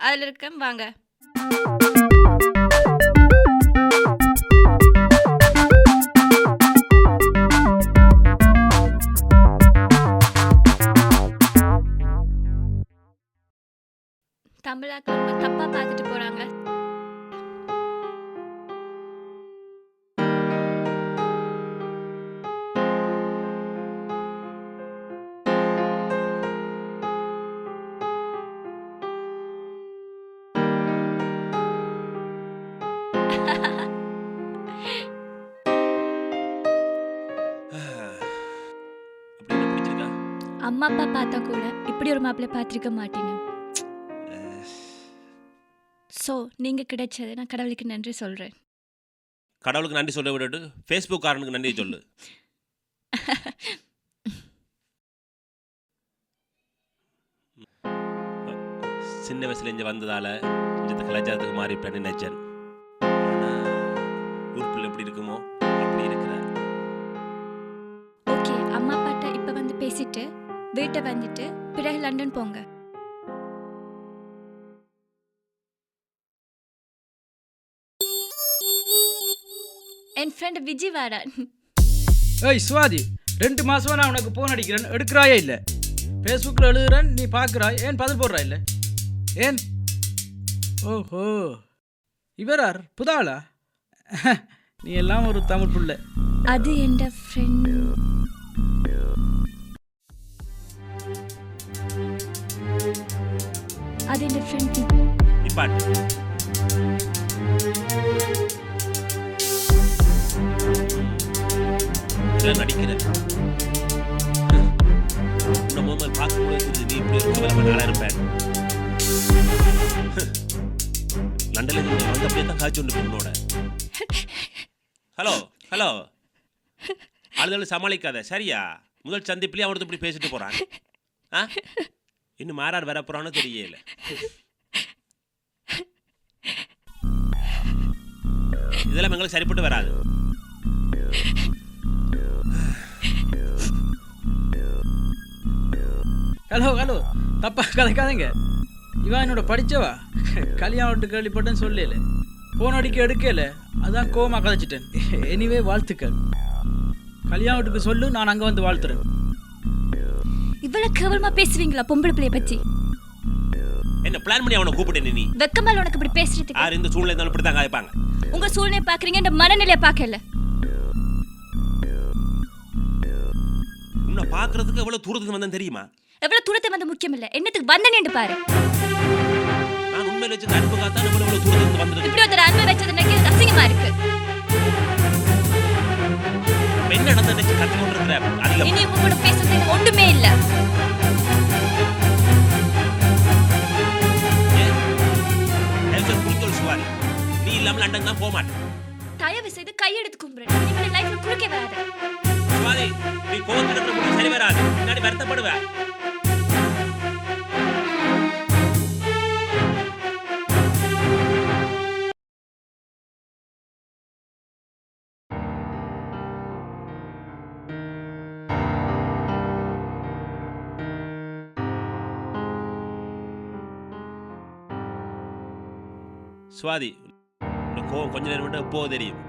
அதில் இருக்கு வாங்க. தமிழாக்கு ரொம்ப தப்பாக பார்த்துட்டு போகிறாங்க அம்மா அப்பா பார்த்தா கூட இப்படி ஒரு மாப்பிள்ளை பார்த்துருக்க மாட்டேன்னு. ஸோ நீங்கள் கிடைச்சது நான் கடவுளுக்கு நன்றி சொல்கிறேன் கடவுளுக்கு நன்றி சொல்ல விட்டுட்டு ஃபேஸ்புக் காரனுக்கு நன்றி சொல்லு. சின்ன வயசுல இங்க வந்ததால இந்த கலாச்சாரத்துக்கு மாறிப்பேன்னு நினைச்சேன். ஆனா உறுப்பில் எப்படி இருக்குமோ அப்படி இருக்கிற ஓகே அம்மா அப்பாட்ட இப்போ வந்து பேசிட்டு வீட்டை வந்துட்டு பிறகு லண்டன் போங்க. என் ஃப்ரெண்ட் விஜய் வாரான் ஏய் சுவாதி ரெண்டு மாசமா நான் உனக்கு போன் அடிக்கிறேன் எடுக்கிறாயே இல்லை. ஃபேஸ்புக்கில் எழுதுறேன் நீ பார்க்குறாய். ஏன் பதில் போடுறா இல்லை? ஏன்? ஓஹோ. இவரார் புதாளா? நீ எல்லாம் ஒரு தமிழ் புள்ள. அது என் ஃப்ரெண்ட் அது என் ஃப்ரெண்ட் நிப்பாட்டு இதெல்லாம் பார்க்கும்போது நீ இப்படி இருக்க இருப்பேன் லண்டன்ல இருந்து வந்த அப்படியே தான் காய்ச்சி ஒன்று பொண்ணோட ஹலோ ஹலோ ஆளுதல் சமாளிக்காத சரியா முதல் சந்திப்பிலே அவனது இப்படி பேசிட்டு போறான் ஆ இன்னும் மாறார் வரப்போறான்னு தெரியல. இதெல்லாம் எங்களுக்கு சரிப்பட்டு வராது. Hello hello. தப்பா கதைக்காதீங்க. இவன் என்னோட படிச்சவா? கல்யாணம் கேள்விப்பட்டேன்னு சொல்லல. போன அடிக்க எடுக்கல. அதான் கோமா கதைச்சிட்டேன். எனிவே வாழ்த்துக்கள். கல்யாண சொல்லு நான் அங்கே வந்து வாழ்த்துறேன். இவ்வளவு கேவலமா பேசுவீங்களா பொம்பளை பிள்ளைய பத்தி? என்ன பிளான் பண்ணி அவனை கூப்பிட்டேன் நீ? வெக்கமால உனக்கு இப்படி பேசுறதுக்கு? யார் இந்த சூழ்நிலை இருந்தாலும் இப்படி தான் காய்ப்பாங்க உங்க சூழ்நிலை பாக்குறீங்க இந்த மனநிலைய பார்க்கல. உன்னை பார்க்கறதுக்கு எவ்வளவு தூரத்துக்கு வந்தேன் தெரியுமா? எவ்வளவு தூரத்தை வந்து முக்கியம் இல்ல என்னத்துக்கு வந்தனேன்னு பாரு. நான் உண்மையில வச்சு அன்பு காத்தா நம்ம எவ்வளவு தூரத்துக்கு வந்திருக்கு இப்படி ஒருத்தர் அன்பை வச்சது எனக்கு அசிங்கமா இருக்கு. என்ன நடந்து நினைச்சு கத்தி கொண்டிருக்கிற அதிகம் இனி உங்க கூட கையெடுத்து கும்பிடுறேன் இனிமேல் லைஃப்ல குறுக்கே வராது. சுவாதி நீ கோவத்தில் இருக்கிற முடிவு சரி வராது. முன்னாடி வருத்தப்படுவேன் சுவாதி கோவம் கொஞ்ச நேரம் மட்டும் எப்போ தெரியும்.